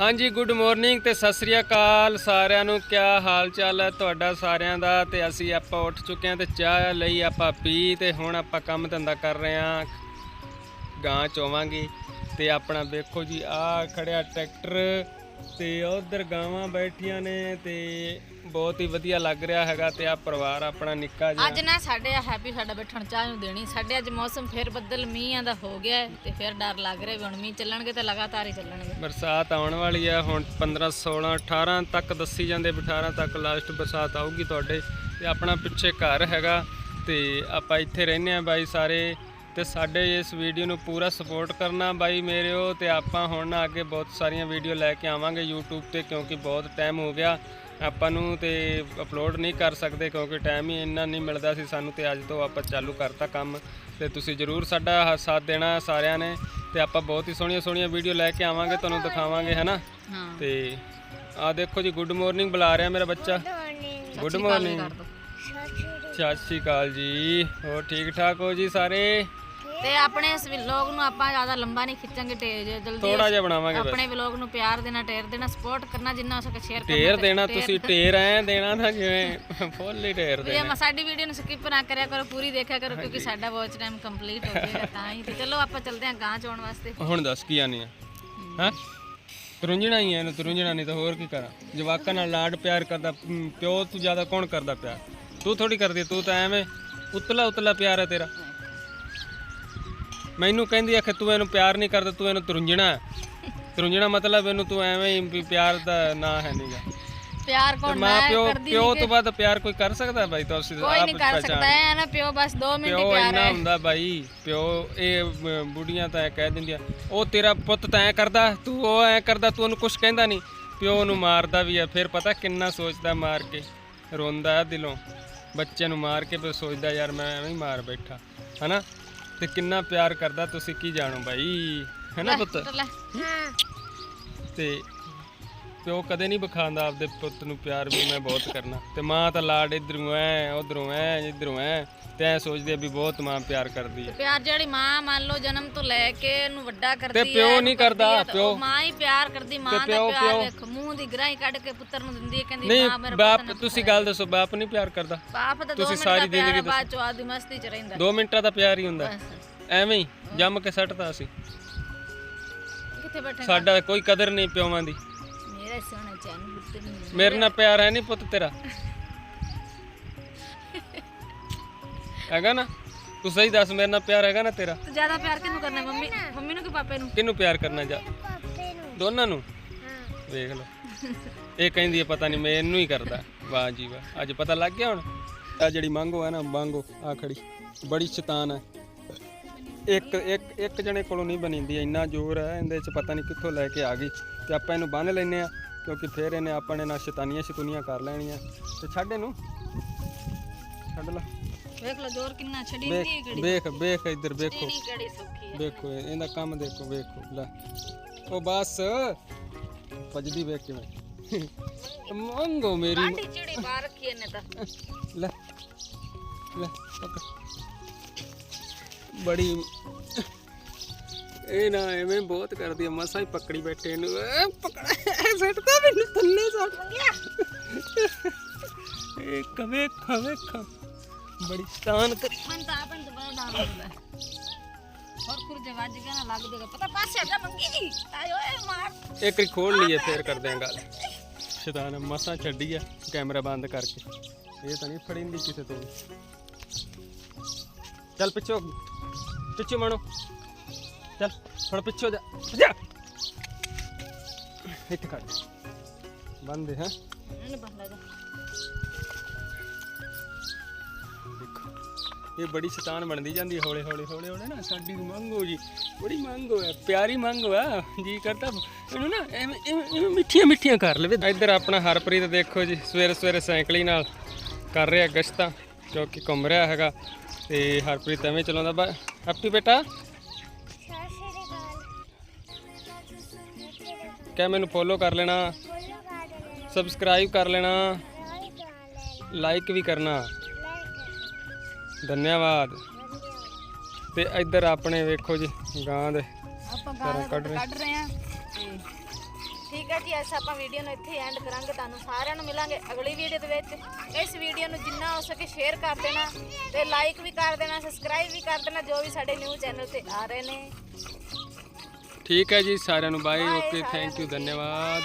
ਹਾਂਜੀ good morning ਤੇ ਸਤਿ ਸ੍ਰੀ ਅਕਾਲ ਸਾਰਿਆਂ ਨੂੰ। ਕਿਆ ਹਾਲ ਚਾਲ ਹੈ ਤੁਹਾਡਾ ਸਾਰਿਆਂ ਦਾ? ਤੇ ਅਸੀਂ ਆਪਾਂ ਉੱਠ ਚੁੱਕੇ ਹਾਂ ਤੇ ਚਾਹ ਲਈ ਆਪਾਂ ਪੀ ਤੇ ਹੁਣ ਆਪਾਂ ਕੰਮ ਧੰਦਾ ਕਰ ਰਹੇ ਹਾਂ। ਗਾਂ ਚੋਵਾਂਗੇ ਤੇ ਆਪਣਾ ਵੇਖੋ ਜੀ ਆ ਖੜਿਆ ਟਰੈਕਟਰ। ਤੇ ਉਧਰ ਗਾਵਾਂ ਬੈਠੀਆਂ ਨੇ ਤੇ ਬਹੁਤ ਹੀ ਵਧੀਆ ਲੱਗ ਰਿਹਾ ਹੈਗਾ ਤੇ ਆ ਪਰਿਵਾਰ ਆਪਣਾ ਨਿੱਕਾ ਜਿਹਾ। ਅੱਜ ਨਾ ਸਾਡੇ ਆ ਹੈਪੀ ਸਾਡਾ ਬੈਠਣ ਚਾਹ ਨੂੰ ਦੇਣੀ। ਸਾਡੇ ਅੱਜ ਮੌਸਮ ਫਿਰ ਬੱਦਲ ਮੀਂਹਾਂ ਦਾ ਹੋ ਗਿਆ ਹੈ ਤੇ ਫਿਰ ਡਰ ਲੱਗ ਰਿਹਾ ਵੀ ਹੁਣ ਮੀਂਹ ਚੱਲਣਗੇ ਤੇ ਲਗਾਤਾਰ ਹੀ ਚੱਲਣਗੇ। ਬਰਸਾਤ ਆਉਣ ਵਾਲੀ ਆ ਹੁਣ 15 16 18 ਤੱਕ ਦੱਸੀ ਜਾਂਦੇ ਵੀ 18 ਤੱਕ ਲਾਸਟ ਬਰਸਾਤ ਆਊਗੀ ਤੁਹਾਡੇ ਤੇ ਆਪਣਾ ਪਿੱਛੇ ਘਰ ਹੈਗਾ ਤੇ ਆਪਾਂ ਇੱਥੇ ਰਹਿੰਦੇ ਆ ਬਾਈ ਸਾਰੇ। ਤੇ ਸਾਡੇ ਇਸ ਵੀਡੀਓ ਨੂੰ ਪੂਰਾ ਸਪੋਰਟ ਕਰਨਾ ਬਾਈ ਮੇਰਿਓ ਤੇ ਆਪਾਂ ਹੁਣ ਅੱਗੇ ਬਹੁਤ ਸਾਰੀਆਂ ਵੀਡੀਓ ਲੈ ਕੇ ਆਵਾਂਗੇ YouTube ਤੇ ਕਿਉਂਕਿ ਬਹੁਤ ਟਾਈਮ ਹੋ ਗਿਆ। ਆਪਾਂ ਨੂੰ ਤੇ ਅਪਲੋਡ ਨਹੀਂ ਕਰ ਸਕਦੇ ਕਿਉਂਕਿ ਟਾਈਮ ਹੀ ਇੰਨਾ ਨਹੀਂ ਮਿਲਦਾ ਸੀ ਸਾਨੂੰ ਤੇ ਅੱਜ ਤੋਂ ਆਪਾਂ ਚਾਲੂ ਕਰਤਾ ਕੰਮ। ਤੇ ਤੁਸੀਂ ਜਰੂਰ ਸਾਡਾ ਸਾਥ ਦੇਣਾ ਸਾਰਿਆਂ ਨੇ ਤੇ ਆਪਾਂ ਬਹੁਤ ਹੀ ਸੋਹਣੀਆਂ ਸੋਹਣੀਆਂ ਵੀਡੀਓ ਲੈ ਕੇ ਆਵਾਂਗੇ ਤੁਹਾਨੂੰ ਦਿਖਾਵਾਂਗੇ ਹੈਨਾ ਤੇ ਆ ਦੇਖੋ ਜੀ ਗੁੱਡ ਮਾਰਨਿੰਗ ਬੁਲਾ ਰਿਹਾ ਮੇਰਾ ਬੱਚਾ। ਗੁੱਡ ਮਾਰਨਿੰਗ ਸਤਿ ਸ਼੍ਰੀ ਅਕਾਲ ਜੀ। ਹੋਰ ਠੀਕ ਠਾਕ ਹੋ ਜੀ ਸਾਰੇ? ਤੇ ਆਪਣੇ ਇਸ ਵਲੌਗ ਨੂੰ ਆਪਾਂ ਜ਼ਿਆਦਾ ਲੰਬਾ ਨਹੀਂ ਖਿੱਚਾਂਗੇ ਤੇ ਜਲਦੀ ਥੋੜਾ ਜਿਹਾ ਬਣਾਵਾਂਗੇ ਬਸ। ਆਪਣੇ ਵਲੌਗ ਨੂੰ ਪਿਆਰ ਦੇਣਾ ਟੇਰ ਦੇਣਾ ਸਪੋਰਟ ਕਰਨਾ ਜਿੰਨਾ ਹੋ ਸਕੇ ਸ਼ੇਅਰ ਕਰਨਾ ਢੇਰ ਦੇਣਾ ਤੁਸੀਂ ਢੇਰ ਐ ਦੇਣਾ ਨਾ ਜਿਵੇਂ ਫੁੱਲ ਹੀ ਢੇਰ ਜੇ ਦੇਣਾ। ਸਾਡੀ ਵੀਡੀਓ ਨੂੰ ਸਕਿਪ ਨਾ ਕਰਿਆ ਕਰੋ ਪੂਰੀ ਦੇਖਿਆ ਕਰੋ ਕਿਉਂਕਿ ਸਾਡਾ ਵਾਚ ਟਾਈਮ ਕੰਪਲੀਟ ਹੋ ਜਾਏਗਾ ਤਾਂ ਹੀ ਤੇ ਚਲੋ ਆਪਾਂ ਚੱਲਦੇ ਹਾਂ ਗਾਂ ਚੋਣ ਵਾਸਤੇ। ਹੁਣ ਦੱਸ ਕੀ ਆਨੀ ਆ? ਹਾਂ? ਤਰੁੰਜਣਾ ਹੀ ਐ ਇਹਨੂੰ ਤਰੁੰਜਣਾ ਨਹੀਂ ਤਾਂ ਹੋਰ ਕੀ ਕਰਾਂ? ਜਵਾਕਾਂ ਨਾਲ ਲਾਡ ਪਿਆਰ ਕਰਦਾ ਮ, ਪਿਓ ਤੋਂ ਜ਼ਿਆਦਾ ਕੌਣ ਕਰਦਾ ਪਿਆਰ ਤੂੰ ਥੋੜੀ ਕਰਦੀ ਤੂੰ ਤਾਂ ਐਵੇਂ ਉਤਲਾ ਉਤਲਾ ਪਿਆਰ ਹੈ ਤੇਰਾ। ਮੈਨੂੰ ਕਹਿੰਦੀ ਆ ਕਿ ਤੂੰ ਇਹਨੂੰ ਪਿਆਰ ਨਹੀਂ ਕਰਦਾ ਤੂੰ ਇਹਨੂੰ ਤਰੁੰਜਣਾ ਤਰੁੰਜਣਾ ਮਤਲਬ ਇਹਨੂੰ ਤੂੰ ਐਵੇਂ ਹੀ ਵੀ ਪਿਆਰ ਦਾ ਨਾਂ ਹੈ ਨਹੀਂਗਾ ਪਿਆਰ ਕੌਣ ਮਾਂ ਮੈਂ ਪਿਓ ਕਰਦੀ ਪਿਓ ਤੋਂ ਬਾਅਦ ਪਿਆਰ ਕੋਈ ਕਰ ਸਕਦਾ ਬਾਈ ਤੁਸੀਂ ਕੋਈ ਨਹੀਂ ਕਰ ਸਕਦਾ ਹੈ ਨਾ ਪਿਓ ਬਸ 2 ਮਿੰਟ ਹੀ ਪਿਓ ਪਿਆਰ ਇੰਨਾ ਹੁੰਦਾ ਬਾਈ ਪਿਓ ਇਹ ਬੁੜੀਆਂ ਤਾਂ ਕਹਿ ਦਿੰਦੀਆਂ ਉਹ ਤੇਰਾ ਪੁੱਤ ਤਾਂ ਐ ਕਰਦਾ ਤੂੰ ਉਹ ਐ ਕਰਦਾ ਤੂੰ ਉਹਨੂੰ ਕੁਝ ਕਹਿੰਦਾ ਨਹੀਂ। ਪਿਓ ਨੂੰ ਮਾਰਦਾ ਵੀ ਆ ਫਿਰ ਪਤਾ ਕਿੰਨਾ ਸੋਚਦਾ ਮਾਰ ਕੇ ਰੋਂਦਾ ਦਿਲੋਂ। ਬੱਚੇ ਨੂੰ ਮਾਰ ਕੇ ਫਿਰ ਸੋਚਦਾ ਯਾਰ ਮੈਂ ਐਵੇਂ ਹੀ ਮਾਰ ਬੈਠਾ ਹਨਾ? ਤੇ ਕਿੰਨਾ ਪਿਆਰ ਕਰਦਾ ਤੁਸੀਂ ਕੀ ਜਾਣੋ ਬਾਈ? ਹੈਨਾ ਪੁੱਤ? ਲੈ ਤੇ ਪਿਓ ਕਦੇ ਨਹੀਂ ਵਿਖਾਉਂਦਾ ਆਪਦੇ ਪੁੱਤ ਨੂੰ ਪਿਆਰ ਵੀ ਮੈਂ ਬਹੁਤ ਕਰਨਾ। ਤੇ ਮਾਂ ਤਾਂ ਲਾਡ ਇਧਰੋਂ ਐ ਉਧਰੋਂ ਐ ਇਧਰੋਂ ਐ ਤੇ ਐ ਸੋਚਦੇ ਵੀ ਬਹੁਤ ਮਾਂ ਪਿਆਰ ਕਰਦੀ ਹੈ ਪਿਆਰ ਜਿਹੜੀ ਮਾਂ ਮੰਨ ਲਓ ਜਨਮ ਤੋਂ ਲੈ ਕੇ ਇਹਨੂੰ ਵੱਡਾ ਕਰਦੀ ਹੈ ਪਿਓ ਇਹਨੂੰ ਨਹੀਂ ਕਰਦੀ ਤੇ ਪਿਓ- ਮਾਂ ਹੀ ਪਿਆਰ ਕਰਦੀ ਮਾਂ ਦਾ ਪਿਓ- ਪਿਆਰ ਪਿਓ- ਵੇਖ ਮੂੰਹ ਦੀ ਗਰਾਈ ਕੱਢ ਕੇ ਪੁੱਤਰ ਨੂੰ ਦਿੰਦੀ ਹੈ ਕਹਿੰਦੀ ਮਾਂ ਮੇਰਾ ਬਾਪ ਤੁਸੀਂ ਗੱਲ ਦੱਸੋ ਬਾਪ ਨਹੀਂ ਪਿਆਰ ਕਰਦਾ? ਬਾਪ ਤਾਂ 2 ਤੁਸੀਂ ਮਿੰਟ ਸਾਰੀ ਦਾ ਪਿਆਰ ਬਾਅਦ ਚੋਂ ਆਦੀ ਮਸਤੀ ਚ ਰਹਿੰਦਾ। 2 ਮਿੰਟਾਂ ਦਾ ਪਿਆਰ ਹੀ ਹੁੰਦਾ। ਐਵੇਂ ਹੀ ਜੰਮ ਕੇ ਸੱਟਦਾ ਸੀ। ਕਿੱਥੇ ਬੈਠੇ ਸਾਡਾ ਕੋਈ ਕਦਰ ਨਹੀਂ ਪਿਓਵਾਂ ਦੀ। ਮੇਰੇ ਨਾਲ ਪਿਆਰ ਹੈ ਨਹੀਂ ਪੁੱਤ ਤੇਰਾ। ਹੈਗਾ ਨਾ? ਤੂੰ ਸਹੀ ਦੱਸ ਮੇਰੇ ਨਾਲ ਪਿਆਰ ਹੈਗਾ ਨਾ ਤੇਰਾ? ਤੂੰ ਜ਼ਿਆਦਾ ਪਿਆਰ ਕਿਹਨੂੰ ਕਰਨਾ ਮੰਮੀ ਮੰਮੀ ਨੂੰ ਕਿ ਪਾਪੇ ਨੂੰ? ਕਿਹਨੂੰ ਪਿਆਰ ਕਰਨਾ ਜਾ? ਦੋਨਾਂ ਨੂੰ? ਵੇਖ ਲਓ। ਇਹ ਕਹਿੰਦੀ ਹੈ ਪਤਾ ਨਹੀਂ ਮੈਂ ਇਹਨੂੰ ਹੀ ਕਰਦਾ। ਵਾਹ ਜੀ ਵਾਹ। ਅੱਜ ਪਤਾ ਲੱਗ ਗਿਆ ਹੁਣ? ਆ ਜਿਹੜੀ ਮੰਗੋ ਹੈ ਨਾ ਮੰਗੋ ਆ ਖੜੀ। ਬੜੀ ਸ਼ੈਤਾਨ ਹੈ। ਇੱਕ ਇੱਕ ਇੱਕ ਜਣੇ ਕੋਲੋਂ ਨਹੀਂ ਬਣੀਂਦੀ ਇੰਨਾ ਜ਼ੋਰ ਹੈ ਇਹਦੇ ਚ ਪਤਾ ਨਹੀਂ ਕਿੱਥੋਂ ਲੈ ਕੇ ਆ ਗਈ ਤੇ ਆਪਾਂ ਇਹਨੂੰ ਬੰਨ ਲੈਨੇ ਆ ਕਿਉਂਕਿ ਫਿਰ ਇਹਨੇ ਆਪਣੇ ਨਾਲ ਸ਼ੈਤਾਨੀਆਂ ਸ਼ਤੂਨੀਆਂ ਕਰ ਲੈਣੀਆਂ। ਤੇ ਛੱਡ ਇਹਨੂੰ। ਛੱਡ ਲੈ। ਵੇਖ ਲਓ ਜ਼ੋਰ ਕਿੰਨਾ ਛੱਡੀ ਨਹੀਂ ਕਿਹੜੀ ਵੇਖ ਵੇਖ ਇੱਧਰ ਵੇਖੋ। ਨਹੀਂ ਕਿਹੜੀ ਸੌਖੀ ਹੈ। ਵੇਖੋ ਇਹ- ਇਹਦਾ ਕੰਮ ਦੇਖੋ ਵੇਖੋ ਲੈ। ਉਹ ਬਸ। ਭੱਜਦੀ ਵੇਖ ਕਿਵੇਂ। ਮੰਗੋ ਮੇਰੀ ਆਂਟੀ ਚਿੜੀ ਬਾਹਰ ਰੱਖੀ ਇਹਨੇ ਤਾਂ। ਲੈ ਲੈ ਪਕੜ। ਬੜੀ ਇਹ ਨਾ ਐਵੇਂ ਬਹੁਤ ਕਰਦੀ ਆ ਮਸਾਂ ਹੀ ਪਕੜੀ ਬੈਠੇ ਇਹਨੂੰ ਪਕੜ ਸੱਟਦਾ ਮੈਨੂੰ ਥੱਲੇ ਸੱਟ। ਗਿਆ ਇਹ ਕਵੇ ਖਵੇ ਖ ਬੜੀ ਸ਼ਾਨ ਕਰੀ। ਮਨ ਤਾਂ ਆਪਨ ਤੋਂ ਬੜਾ ਡਰ ਲੱਗਦਾ ਹੈ। ਹੋਰ ਕੁਰ ਜੇ ਵੱਜ ਗਿਆ ਨਾ ਲੱਗ ਜਾਏਗਾ ਪਤਾ ਪਾਸੇ ਹਟਾ ਮੰਗੀ। ਆਏ ਓਏ ਮਾਰ। ਇੱਕ ਵਾਰੀ ਖੋਲ ਲਈਏ ਫੇਰ ਕਰਦੇ ਆਂ ਗੱਲ। ਸ਼ੈਤਾਨ ਮਸਾਂ ਛੱਡੀ ਆ ਕੈਮਰਾ ਬੰਦ ਕਰਕੇ। ਇਹ ਤਾਂ ਨਹੀਂ ਫੜਿੰਦੀ ਕਿਸੇ ਤੋਂ। ਚੱਲ ਪਿੱਛੇ ਪਿੱਛੇ ਮਣੋ ਚੱਲ ਥੋੜਾ ਪਿੱਛੇ ਜਾ। ਜਾ। ਇੱਥੇ ਖੜ। ਬੰਦ ਹੈ। ਇਹਨੂੰ ਬੰਦਾ ਦੇਖੋ ਇਹ ਬੜੀ ਸ਼ੈਤਾਨ ਬਣਦੀ ਜਾਂਦੀ ਹੌਲੇ ਹੌਲੇ ਹੌਲੇ ਹੌਲੇ ਨਾ ਸਾਡੀ ਮੰਗੋ ਜੀ। ਬੜੀ ਮੰਗੋ ਹੈ ਪਿਆਰੀ ਮੰਗੋ ਹੈ ਜੀ ਕਰਦਾ ਇਹਨੂੰ ਨਾ ਐਵੇਂ ਮਿੱਠੀਆਂ ਮਿੱਠੀਆਂ ਕਰ ਲਵੇ। ਇੱਧਰ ਆਪਣਾ ਹਰਪ੍ਰੀਤ ਦੇਖੋ ਜੀ ਸਵੇਰੇ ਸਵੇਰੇ ਸਾਈਕਲੀ ਨਾਲ ਕਰ ਰਿਹਾ ਗਸ਼ਤਾਂ। ਕਿਉਂਕਿ ਘੁੰਮ ਰਿਹਾ ਹੈਗਾ। ਤੇ ਹਰਪ੍ਰੀਤ ਐਵੇਂ ਚਲਾਉਂਦਾ ਬਾ ਹੈਪੀ ਬੇਟਾ? ਕਹਿ ਮੈਨੂੰ ਫੋਲੋ ਕਰ ਲੈਣਾ। ਸਬਸਕ੍ਰਾਈਬ ਕਰ ਲੈਣਾ। ਲਾਈਕ ਵੀ ਕਰਨਾ। ਧੰਨਵਾਦ। ਤੇ ਇੱਧਰ ਆਪਣੇ ਵੇਖੋ ਜੀ, ਗਾਂ ਦੇ। ਆਪਾਂ ਘਰੋਂ ਕੱਢ ਰਹੇ। ਠੀਕ ਹੈ ਜੀ ਅੱਜ ਆਪਾਂ ਵੀਡੀਓ ਨੂੰ ਇੱਥੇ ਐਂਡ ਕਰਾਂਗੇ। ਤੁਹਾਨੂੰ ਸਾਰਿਆਂ ਨੂੰ ਮਿਲਾਂਗੇ ਅਗਲੀ ਵੀਡੀਓ ਦੇ ਵਿੱਚ। ਇਸ ਵੀਡੀਓ ਨੂੰ ਜਿੰਨਾ ਹੋ ਸਕੇ ਸ਼ੇਅਰ ਕਰ ਦੇਣਾ ਤੇ ਲਾਈਕ ਵੀ ਕਰ ਦੇਣਾ ਸਬਸਕ੍ਰਾਈਬ ਵੀ ਕਰ ਦੇਣਾ ਜੋ ਵੀ ਸਾਡੇ ਨਿਊ ਚੈਨਲ ਤੇ ਆ ਰਹੇ ਨੇ। ਠੀਕ ਹੈ ਜੀ ਸਾਰਿਆਂ ਨੂੰ ਬਾਏ ਓਕੇ ਥੈਂਕ ਯੂ। ਧੰਨਵਾਦ।